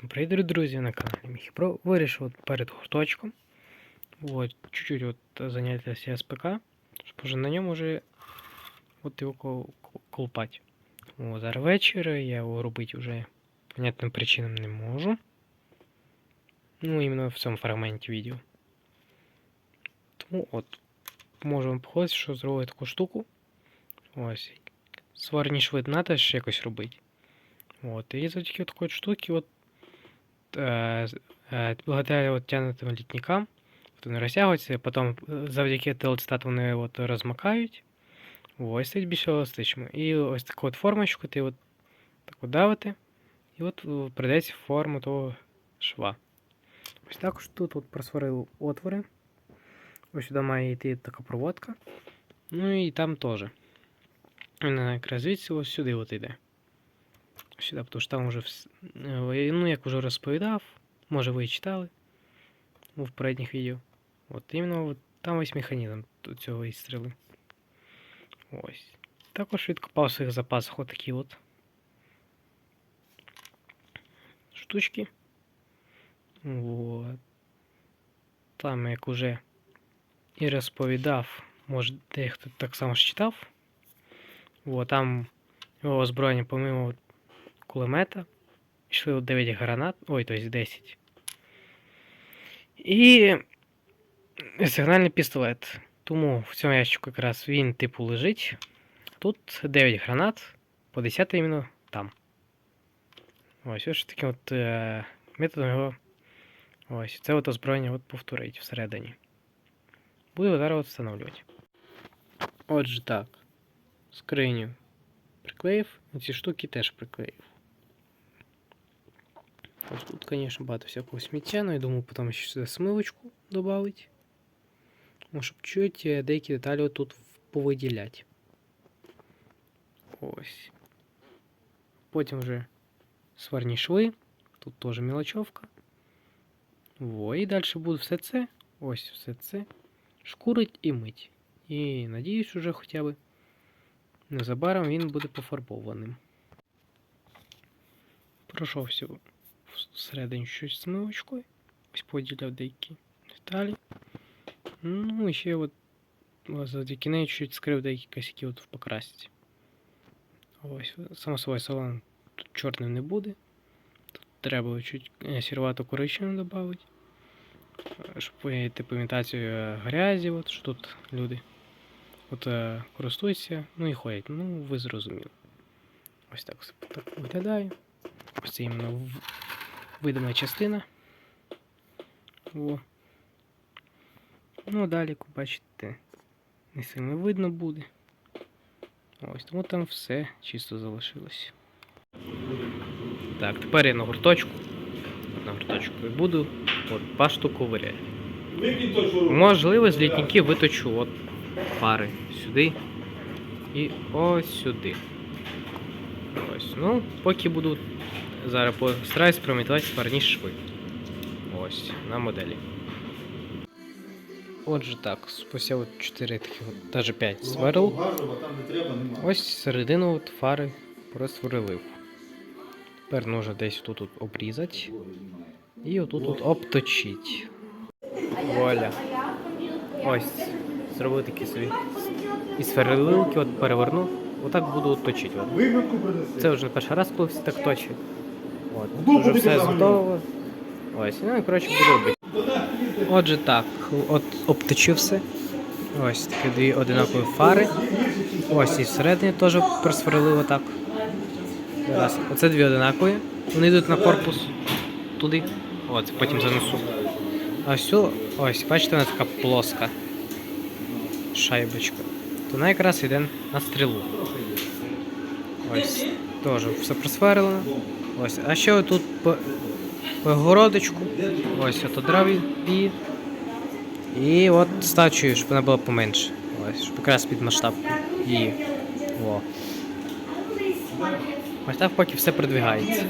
Всім привіт, друзі, на каналі Міхіпро. Вирішив от перед гурточком от, чуть-чуть от зайнятися СПК, щоб вже на ньому вже от його кол- кол- колупати. О, зараз вечір, я його робити вже понятним причинам не можу. Ну, іменно в цьому фрагменті відео. Тому от, можу вам походити, що зробити таку штуку. Ось. Сварні швид треба ж якось робити. От, і завдяки такої штуки, от, е, з- е, благодаря от тянутим літникам, от вони розтягуються, потім е, завдяки телецитату вони от розмакають. Ось стають більш еластичними. І ось таку от формочку ти от так от давите, і от е, придається форму того шва. Ось також тут от просварили отвори. Ось сюди має йти така проводка. Ну і там теж. Вона якраз звідси ось сюди от йде сюди, тому що там вже е, ну, як вже розповідав, може ви і читали у попередніх відео. От іменно там ось механізм цього і стріли. Ось. Також відкопав в своїх запасах отакі от штучки. Вот. Там, як уже і розповідав, може дехто так само читав. Вот, там його озброєння, помимо кулемета. Йшли 9 гранат, ой, тобто 10. І сигнальний пістолет. Тому в цьому ящику якраз він типу лежить. Тут 9 гранат, по 10 іменно там. Ось ось таким от е, методом його. Ось, це от озброєння от повторить всередині. Буду зараз от встановлювати. Отже так. Скриню приклеїв, ці штуки теж приклеїв. Ось тут, звісно, багато всякого сміття, але я думаю, потім ще сюди смивочку додати. Ну, щоб чуть е, деякі деталі тут повиділяти. Ось. Потім вже сварні шви. Тут теж мілочовка. Во, і далі буде все це. Ось все це. Шкурить і мить. І надіюсь, уже хоча б незабаром він буде пофарбованим. Пройшовся Всередині щось смивочкою. Ось поділяв деякі деталі. Ну і ще от завдяки неї чуть скрив деякі косяки от в покрасці. Ось, само собою салон тут чорним не буде. Тут треба чуть е, сірвато коричневим додати. Щоб виявити типу імітацію е, грязі, от, що тут люди от, е, користуються, ну і ходять. Ну, ви зрозуміли. Ось так все так виглядає. Ось це іменно в- видана частина. О. Ну, далі, бачите, не сильно видно буде. Ось, тому там все чисто залишилось. Так, тепер я на гурточку. На гурточку і буду от пашту що Можливо, з літників виточу от пари сюди і ось сюди. Ось. Ну, поки буду зараз постараюсь промітувати парні шви. Ось, на моделі. Отже так, спустя от 4 таких, навіть 5 сверл. Ось середину от фари просверлив. Тепер нужно десь тут обрізати. І отут от обточити. Вуаля. Ось. Зробив такі собі. І сверлилки от перевернув. Отак буду точити. Це вже не перший раз, коли всі так точать. От. Вже все готово. Ось. Ну і коротше робити. Отже так, от обточив все. Ось такі дві одинакові фари. Ось і всередині теж просверлив отак. Раз. Оце дві одинакові. Вони йдуть на корпус туди. От, потім занесу. А ось, ось, бачите, вона така плоска. Шайбочка. То вона якраз йде на стрілу. Ось, теж все просверлено. Ось, а ще отут по, городочку. Ось, от одрав її. І от стачую, щоб вона була поменше. Ось, щоб якраз під масштаб її. Во. Ось так поки все продвигається.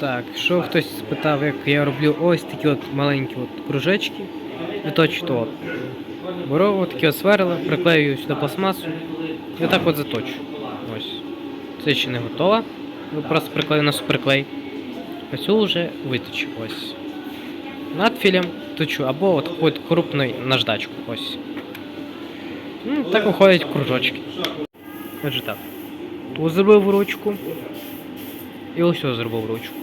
Так, що хтось спитав, як я роблю ось такі от маленькі от кружечки. Виточу то от. Беру такі от сверла, приклею сюди пластмасу і отак от заточу. Ось. Це ще не готово. Я просто приклею на суперклей. А цю вже виточу. Ось. Надфілем точу, або от такою крупною наждачку. Ось. Ну, так виходять кружочки. Отже так. Тут зробив ручку. І ось зробив ручку.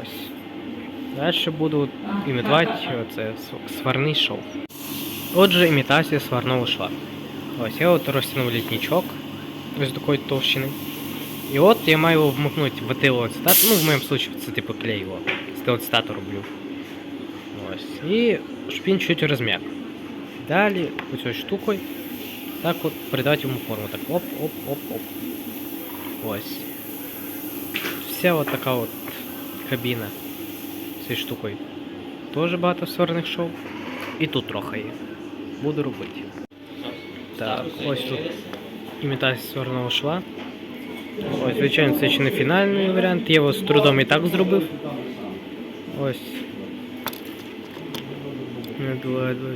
Ось. Далі буду імітувати оце сварний шов. Отже, імітація сварного шва. Ось я от розтягнув літничок ось такої товщини. І от я маю вмикнути в етилоцитат. Ну, в моєму випадку це типу клей, о, з етилоцитату роблю. Ось. І щоб він чуть розм'як. Далі оцю штукою так от придати йому форму. Так оп, оп, оп, оп. Ось. Вся от така от кабіна цією штукою. Теж багато сорних шов. І тут трохи є. Буду робити. Так, ось тут імітація сорного шва. Ось, звичайно, це ще не фінальний варіант. Я його з трудом і так зробив. Ось.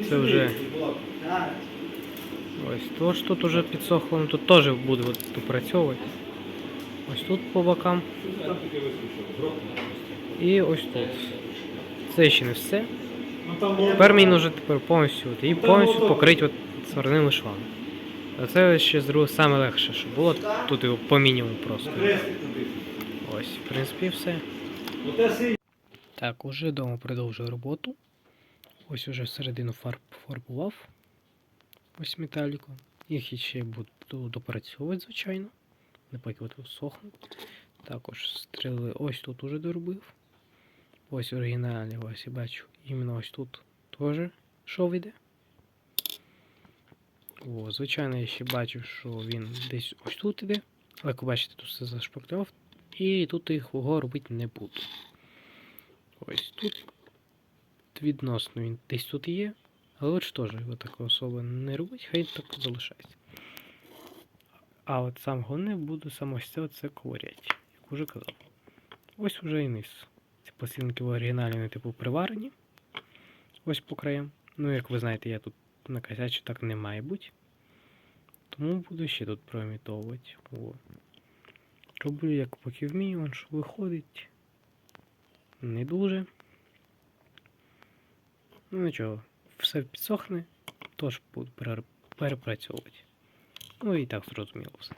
Це вже. Ось тож тут уже підсохло, ну тут теж буду от допрацьовувати. Ось тут по бокам. І ось тут. Це ще не все. Тепер мені тепер повністю от, і повністю покрити от сварними швами. А це ще зробив саме легше, що було тут його по мінімуму просто. Ось, в принципі, все. Так, уже вдома продовжую роботу. Ось уже середину фарб фарбував. Ось металіку. Їх ще буду допрацьовувати, звичайно. Не поки от сохнуть. Також стріли ось тут уже доробив. Ось оригінальний, ось я бачу. Іменно ось тут теж шов іде. О, звичайно, я ще бачу, що він десь ось тут іде. Але як ви бачите, тут все зашпаклював. І тут їх його робити не буду. Ось тут відносно він десь тут є. Але лучше теж його так особо не робить, хай так залишається. А от сам головне буду саме це, це ковиряти, як уже казав. Ось уже і низ. Ці пластинки в оригіналі вони типу приварені. Ось по краям. Ну, як ви знаєте, я тут накосячу так не має бути. Тому буду ще тут проімітовувати. О. Роблю як поки вмію, он що виходить. Не дуже. Ну нічого, все підсохне, тож буду перепрацьовувати. Ну і так зрозуміло все.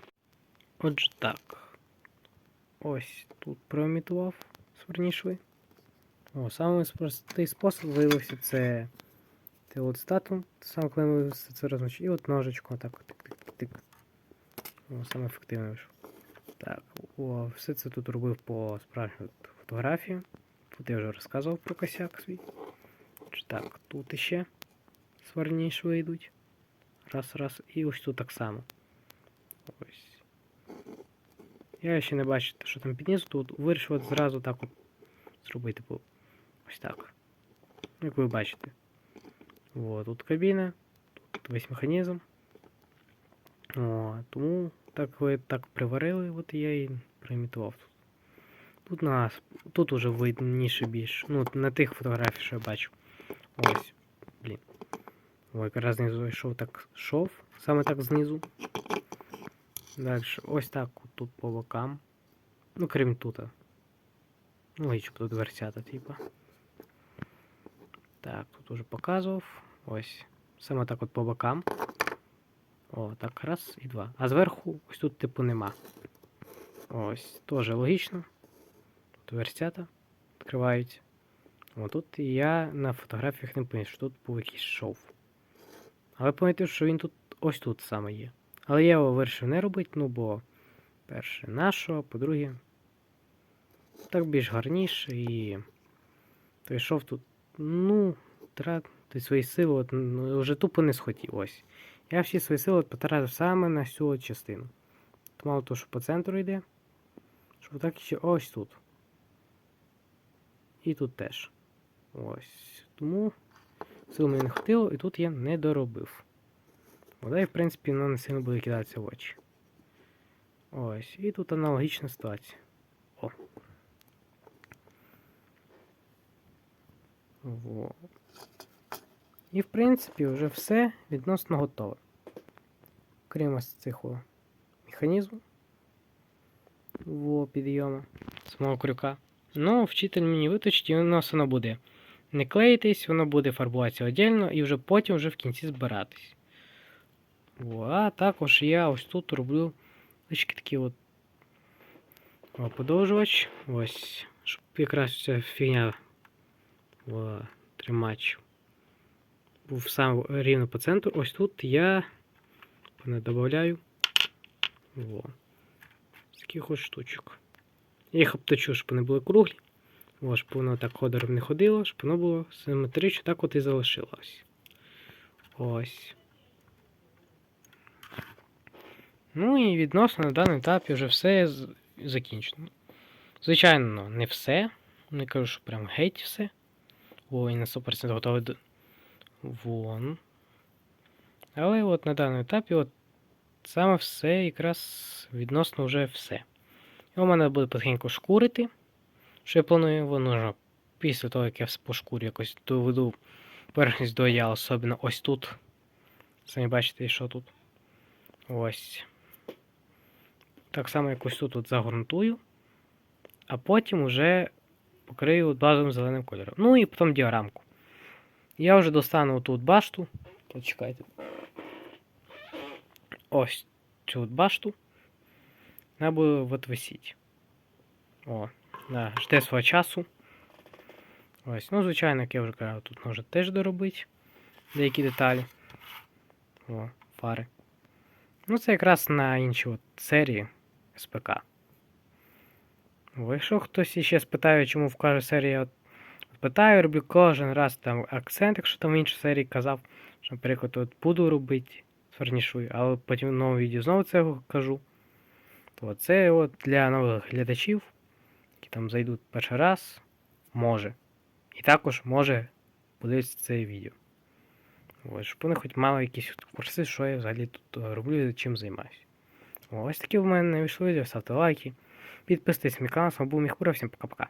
Отже так. Ось тут проімітував сверні шви. О, самий спосіб виявився це. Це от стату. Коли ми все це розмочимо. І от ножичку отак от тик-тик-тик. Саме ефективно вийшло. Так, о, все це тут робив по справжній фотографії. Тут я вже розказував про косяк свій. Так, тут іще сварні шви йдуть. Раз, раз. І ось тут так само. Ось. Я ще не бачу, що там під низу, тут вирішив от зразу так от зробити. Ось так. Як ви бачите. О, тут кабіна, тут весь механізм. О, тому так ви так приварили, от я і проімітував тут. Тут на нас, тут уже видніше більш. Ну, на тих фотографіях, що я бачу. Ось. Блін. Ой, якраз знизу йшов так шов. Саме так знизу. Далі. Ось так от тут по бокам. Ну, крім тут. Ну, і щоб тут дверцята, типа. Так, тут уже показував. Ось. Саме так от по бокам. О, так, раз і два. А зверху ось тут типу нема. Ось, теж логічно. Тут дверцята відкриваються. О, тут я на фотографіях не помітив, що тут був якийсь шов. Але помітив, що він тут ось тут саме є. Але я його вирішив не робити, ну бо, перше, нашого, по-друге, так більш гарніше і той шов тут, ну, тратити свої сили, от, ну, вже тупо не схотів. Ось. Я всі свої сили от потратив саме на цю частину. От мало того, що по центру йде, що так ще ось тут. І тут теж. Ось. Тому сил мені не хватило, і тут я не доробив. Вода, і, в принципі, воно не сильно буде кидатися в очі. Ось. І тут аналогічна ситуація. О. Во. І, в принципі, вже все відносно готове. Крім ось цих механізму. Во, підйому. Самого крюка. Ну, вчитель мені виточить, і воно все одно буде не клеїтись, воно буде фарбуватися віддільно і вже потім вже в кінці збиратись. О, а також я ось тут роблю такі от подовжувач. Ось. Щоб якраз ця фігня о, тримач був сам рівно по центру. Ось тут я не додаю. Во. Таких ось штучок. Їх обточу, щоб вони були круглі. О, щоб воно так ходором не ходило, щоб воно було симетрично, так от і залишилось. Ось. Ну і відносно на даному етапі вже все закінчено. Звичайно, не все. Не кажу, що прям геть все. О, і на 100% готовий до. Вон. Але от на даному етапі, от саме все якраз відносно вже все. У мене буде потихеньку шкурити. Що я планую, воно після того, як я по шкурі якось доведу поверхність до я, особливо ось тут. Самі бачите, що тут. Ось. Так само якось тут от загорнтую. А потім уже покрию базовим зеленим кольором. Ну і потім діарамку. Я вже достану тут башту. Почекайте. Ось цю башту. Вона буде от висіть. О, да, жде свого часу. Ось, ну, звичайно, як я вже казав, тут може теж доробити деякі деталі. О, фари. Ну, це якраз на інші от серії СПК. Якщо хтось іще спитає, чому в кожній серії питаю, роблю кожен раз там акцент, якщо там в іншій серії казав, що, наприклад, от буду робити фарнішую, але потім в новому відео знову це кажу. То це от для нових глядачів, які там зайдуть перший раз, може. І також може подивитися це відео. Ось, щоб вони хоч мали якісь курси, що я взагалі тут е, роблю і чим займаюся. Ось такі в мене вийшли відео, ставте лайки. Підписуйтесь на мій канал, з вами був Міхура, всім пока-пока.